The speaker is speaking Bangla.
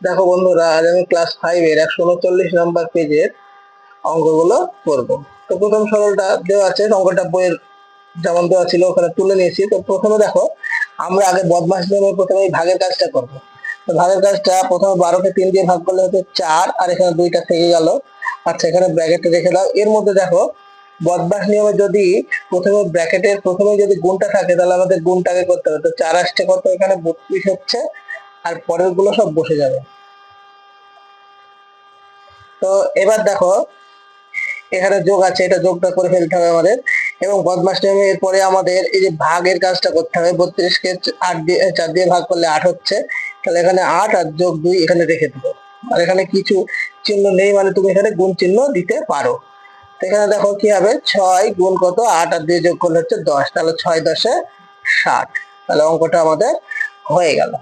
দেখো বন্ধুরা, আজ আমি ক্লাস ফাইভের একশো উনচল্লিশ নম্বর পেজের অঙ্কগুলো করব। তো প্রথম সরলটা দেওয়া আছে, অঙ্কটা বইয়ের যেমন দেওয়া ছিল ওখানে তুলে নিয়েছি। তো প্রথমে দেখো, আমরা আগে বদমাস নিয়মে প্রথমে এই ভাগের কাজটা করব। তো ভাগের কাজটা প্রথমে বারোকে তিন দিয়ে ভাগ করলে হচ্ছে চার, আর এখানে দুইটা থেকে গেল। আচ্ছা এখানে ব্র্যাকেটটা রেখে দাও। এর মধ্যে দেখো, বদমাস নিয়মে যদি প্রথমে ব্র্যাকেটের প্রথমে যদি গুণটা থাকে, তাহলে আমাদের গুণটাকে করতে হবে। তো চার আসছে কত? এখানে বত্রিশ হচ্ছে। আর পরেরগুলো সব বসে যাবে। তো এবার দেখো, এখানে যোগ আছে, এটা যোগটা করে ফেলতে হবে আমাদের। এবং বদমাস এরপরে আমাদের এই যে ভাগের কাজটা করতে হবে, বত্রিশকে আট দিয়ে, চার দিয়ে ভাগ করলে আট হচ্ছে। তাহলে এখানে আট আর যোগ দুই এখানে রেখে দেবো। আর এখানে কিছু চিহ্ন নেই মানে তুমি এখানে গুণ চিহ্ন দিতে পারো। এখানে দেখো কি হবে, ছয় গুণ কত? আট আর দিয়ে যোগ করলে হচ্ছে দশ। তাহলে ছয় দশে ষাট। তাহলে অঙ্কটা আমাদের হয়ে গেল।